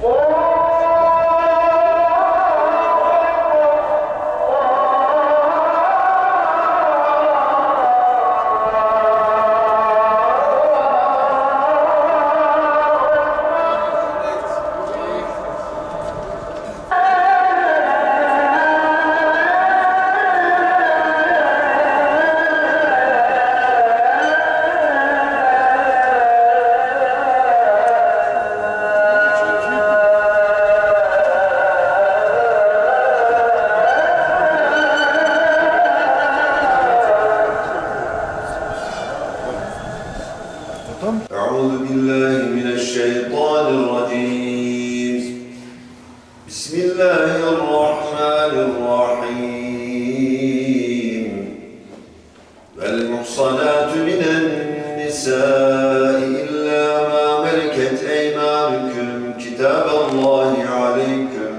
Oh! بسم الله الرحمن الرحيم والمحصنات من النساء إلا ما ملكت أيمانكم كتاب الله عليكم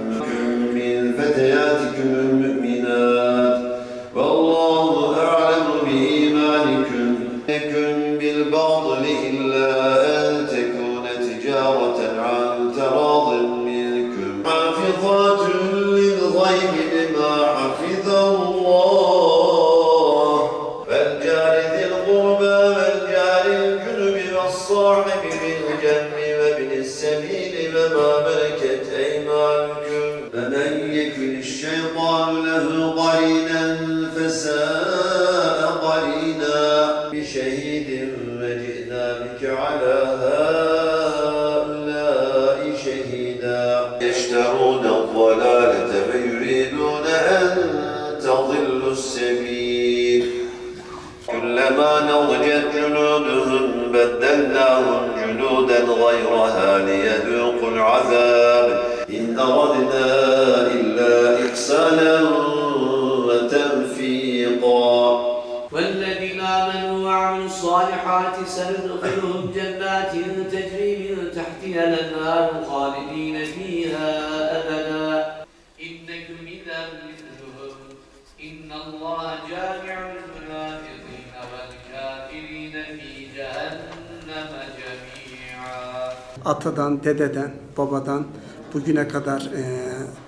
من فتياتكم المؤمنات والله أعلم بإيمانكم بالباطل إلا أن تكون تجارة عن والجار ذي القربى والجار الجنب والصاحب بالجنب وابن السبيل وما ملكت أيمانكم فمن يكن الشيطان له قرينا فساء قرينا بشهيد وجئنا بك على هؤلاء شهيدا يشترون الضلالة فيريدون أن تضلوا السبيل كلما نضجت جلودهم بدلناهم جلودا غيرها ليذوقوا العذاب. إن أردنا إلا إحسانا وتوفيقا والذين آمنوا وعملوا الصالحات سندخلهم جنات تجري من تحتها الأنهار خالدين فيها أبدا. إنكم إذا مثلهم إن الله جامع atadan, dededen, babadan bugüne kadar e,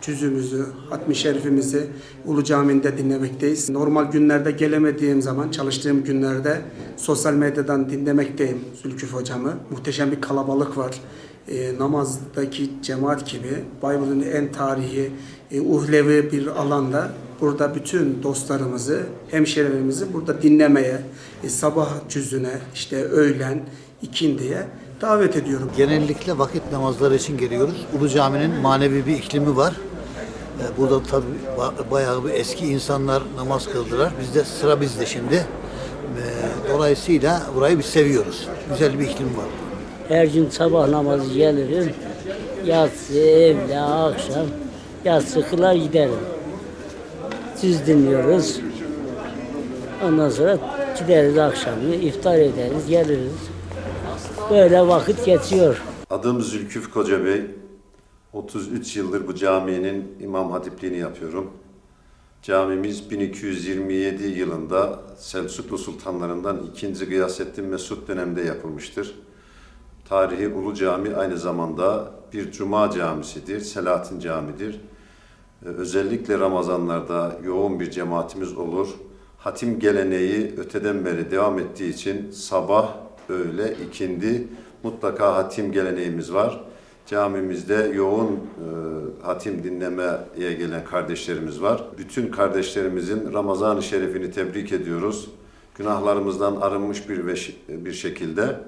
cüzümüzü, hatmi şerifimizi Ulu Cami'nde dinlemekteyiz. Normal günlerde gelemediğim zaman, çalıştığım günlerde sosyal medyadan dinlemekteyim Zülküf hocamı. Muhteşem bir kalabalık var. E, namazdaki cemaat gibi Bayburt'un en tarihi, e, uhlevi bir alanda burada bütün dostlarımızı, hemşehrilerimizi burada dinlemeye, e, sabah cüzüne, işte öğlen, ikindiye davet ediyorum. Genellikle vakit namazları için geliyoruz. Ulu Cami'nin manevi bir iklimi var. Ee, Burada tabii ba- bayağı bir eski insanlar namaz kıldılar. Biz de sıra bizde şimdi. Ee, Dolayısıyla burayı biz seviyoruz. Güzel bir iklim var. Her gün sabah namazı gelirim. Yatsı, evde, akşam. Yatsı kılar giderim. Siz dinliyoruz. Ondan sonra gideriz akşamı, iftar ederiz, geliriz. Böyle vakit geçiyor. Adım Zülküf Koca Bey. 33 yıldır bu caminin imam hatipliğini yapıyorum. Camimiz 1227 yılında Selçuklu sultanlarından 2. Gıyasettin Mesud döneminde yapılmıştır. Tarihi Ulu Cami aynı zamanda bir cuma camisidir, Selahattin Cami'dir. Ee, Özellikle Ramazanlarda yoğun bir cemaatimiz olur. Hatim geleneği öteden beri devam ettiği için sabah, öğle, ikindi mutlaka hatim geleneğimiz var. Camimizde yoğun e, hatim dinlemeye gelen kardeşlerimiz var. Bütün kardeşlerimizin Ramazan-ı Şerifini tebrik ediyoruz. Günahlarımızdan arınmış bir bir şekilde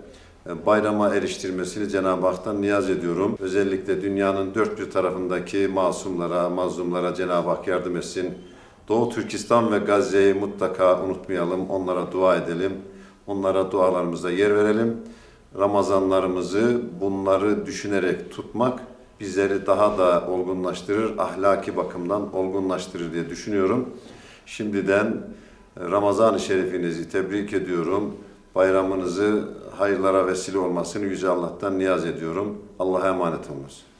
e, bayrama eriştirmesini Cenab-ı Hak'tan niyaz ediyorum. Özellikle dünyanın dört bir tarafındaki masumlara, mazlumlara Cenab-ı Hak yardım etsin. Doğu Türkistan ve Gazze'yi mutlaka unutmayalım, onlara dua edelim. Onlara dualarımızda yer verelim. Ramazanlarımızı bunları düşünerek tutmak bizleri daha da olgunlaştırır, ahlaki bakımdan olgunlaştırır diye düşünüyorum. Şimdiden Ramazan-ı Şerifinizi tebrik ediyorum. Bayramınızı hayırlara vesile olmasını Yüce Allah'tan niyaz ediyorum. Allah'a emanet olunuz.